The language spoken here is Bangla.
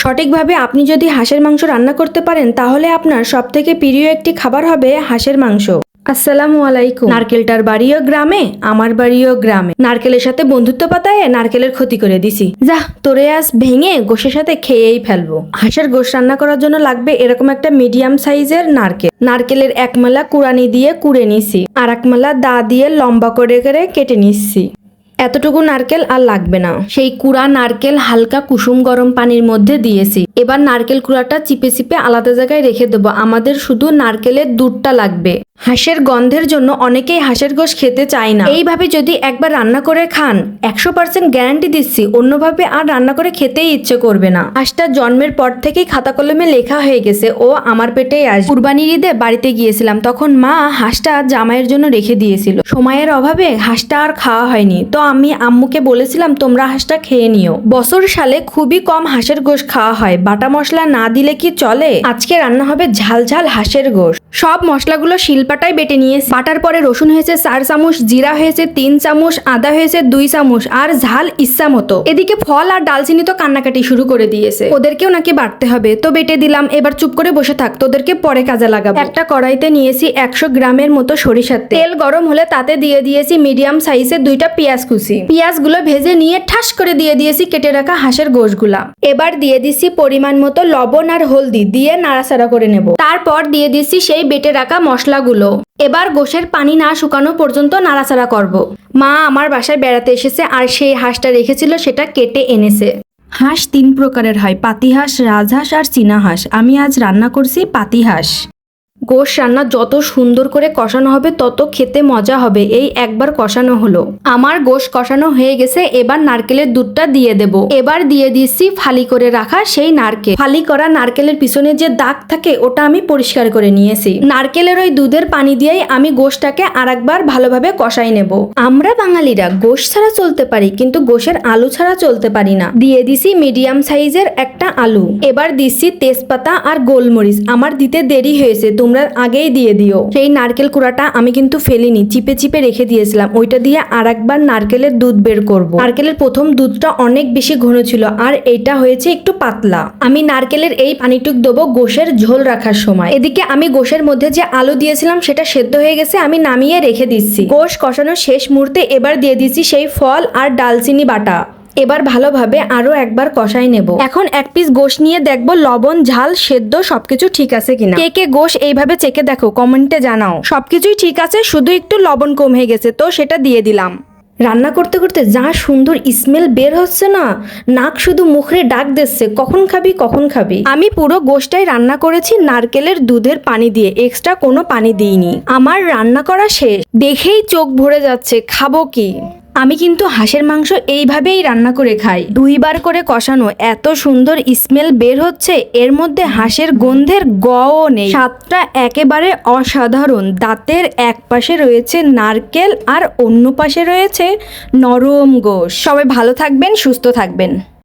সঠিকভাবে আপনি যদি হাঁসের মাংস রান্না করতে পারেন তাহলে আপনার সবথেকে প্রিয় একটি খাবার হবে হাঁসের মাংস। আসসালামু আলাইকুম। নারকেলটার বাড়িও গ্রামে আমার বাড়িও গ্রামে। নারকেলের সাথে বন্ধুত্ব পাতায় নারকেলের ক্ষতি করে দিছি। যা তোরে আজ ভেঙে গোশের সাথে খেয়েই ফেলব। হাঁসের গোশ রান্না করার জন্য লাগবে এরকম একটা মিডিয়াম সাইজের নারকেল। নারকেলের এক মালা কুড়ানি দিয়ে কুড়ে নিছি। আর এক মালা দা দিয়ে লম্বা করে করে কেটে নিচ্ছি এতটুকু নারকেল আর লাগবে না। সেই কুড়া নারকেল হালকা কুসুম গরম পানির মধ্যে দিয়েছি। এবার নারকেল কুড়াটা চিপে চিপে আলাদা জায়গায় রেখে দেবো। আমাদের শুধু নারকেলের দুধটা লাগবে। হাঁসের গন্ধের জন্য অনেকেই হাঁসের গোশ খেতে চায় না। এইভাবে যদি একবার রান্না করে খান, একশো পার্সেন্ট গ্যারান্টি দিচ্ছি, অন্যভাবে আর রান্না করে খেতেই ইচ্ছে করবে না। হাঁসটা জন্মের পর থেকেই খাতা কলমে লেখা হয়ে গেছে। ও আমার পেটেই আস কুরবানির ঈদে বাড়িতে গিয়েছিলাম। তখন মা হাঁসটা জামাইয়ের জন্য রেখে দিয়েছিল। সময়ের অভাবে হাঁসটা আর খাওয়া হয়নি। তো আমি আম্মুকে বলেছিলাম, তোমরা হাঁসটা খেয়ে নিও। বছর সালে খুবই কম হাঁসের গোশ খাওয়া হয়। বাটা মশলা না দিলে কি চলে? আজকে রান্না হবে ঝাল ঝাল হাঁসের গোশ। সব মশলাগুলো শিলপাটায় বেটে নিয়ে বাটার পরে রসুন হয়েছে চার চামচ, জিরা হয়েছে তিন চামচ, আদা হয়েছে দুই চামচ আর ঝাল ইচ্ছা মতো। এদিকে ফল আর ডালচিনি তো কান্নাকাটি শুরু করে দিয়েছে। ওদেরকেও নাকি বাড়তে হবে। তো বেটে দিলাম, এবার চুপ করে বসে থাক, তোদেরকে পরে কাজে লাগাবো। একটা কড়াইতে নিয়েছি একশো গ্রামের মতো সরিষার তেল। গরম হলে তাতে দিয়ে দিয়েছি মিডিয়াম সাইজের দুইটা পেঁয়াজ পেঁয়াজগুলো ভেজে নিয়ে ঠাস করে দিয়ে দিয়েছি কেটে রাখা হাঁসের গোশগুলা। এবার দিয়ে দিছি পরিমাণ মতো লবণ আর হলদি দিয়ে নাড়াচাড়া করে নেব। তারপর দিয়ে দিচ্ছি সেই বেটে রাখা মশলাগুলো। এবার গোশের পানি না শুকানো পর্যন্ত নাড়াচাড়া করব। মা আমার বাসায় বেড়াতে এসেছে আর সেই হাঁসটা রেখেছিল সেটা কেটে এনেছে। হাঁস তিন প্রকারের হয়, পাতিহাঁস, রাজহাঁস আর চীনা হাঁস। আমি আজ রান্না করছি পাতিহাঁস। গোশ রান্না যত সুন্দর করে কষানো হবে, তত খেতে মজা হবে। এই একবার কষানো হলো। আমার গোশ কষানো হয়ে গেছে, এবার নারকেলের দুধটা দিয়ে দেব। এবার দিয়ে দিচ্ছি ফালি করে রাখা সেই নারকেল। ফালি করা নারকেলের পিছনে যে দাগ থাকে, ওটা আমি পরিষ্কার করে নিয়েছি। নারকেলের ওই দুধের পানি দিয়েই আমি গোশটাকে আরেকবার ভালোভাবে কষাই নেব। আমরা বাঙালিরা গোশ ছাড়া চলতে পারি, কিন্তু গোশের আলু ছাড়া চলতে পারি না। দিয়ে দিছি মিডিয়াম সাইজের একটা আলু। এবার দিচ্ছি তেজপাতা আর গোলমরিচ। আমার দিতে দেরি হয়েছে, তোমরা আগেই দিয়ে দিও। সেই নারকেল কুড়াটা আমি কিন্তু ফেলিনি, চিপে চিপে রেখে দিয়েছিলাম। ওইটা দিয়ে আর একবার নারকেলের দুধ বের করব। নারকেলের প্রথম দুধটা অনেক বেশি ঘন ছিল, আর এইটা হয়েছে একটু পাতলা। আমি নারকেলের এই পানিটুক দেবো গোশের ঝোল রাখার সময়। এদিকে আমি গোশের মধ্যে যে আলু দিয়েছিলাম, সেটা সেদ্ধ হয়ে গেছে, আমি নামিয়ে রেখে দিচ্ছি। গোশ কষানোর শেষ মুহূর্তে এবার দিয়ে দিচ্ছি সেই ফল আর ডালচিনি বাটা। এবার ভালোভাবে আরও একবার কষাই নেব। এখন এক পিস গোশ নিয়ে দেখব লবণ, ঝাল, সেদ্ধ সবকিছু ঠিক আছে কিনা। কে কে গোশ এইভাবে চেকে দেখো কমেন্টে জানাও। সবকিছুই ঠিক আছে, শুধু একটু লবণ কম হয়ে গেছে, তো সেটা দিয়ে দিলাম। রান্না করতে করতে যা সুন্দর স্মেল বের হচ্ছে না, নাক শুধু মুখরে ডাক দিচ্ছে, কখন খাবি কখন খাবি। আমি পুরো গোষ্ঠটাই রান্না করেছি নারকেলের দুধের পানি দিয়ে এক্সট্রা কোনো পানি দিইনি। আমার রান্না করা শেষ। দেখেই চোখ ভরে যাচ্ছে, খাব কি? আমি কিন্তু হাঁসের মাংস এইভাবেই রান্না করে খাই। দুইবার করে কষানো এত সুন্দর স্মেল বের হচ্ছে, এর মধ্যে হাঁসের গন্ধের গও নেই। স্বাদটা একেবারে অসাধারণ। দাঁতের এক পাশে রয়েছে নারকেল আর অন্য পাশে রয়েছে নরম গোশ। সবাই ভালো থাকবেন, সুস্থ থাকবেন।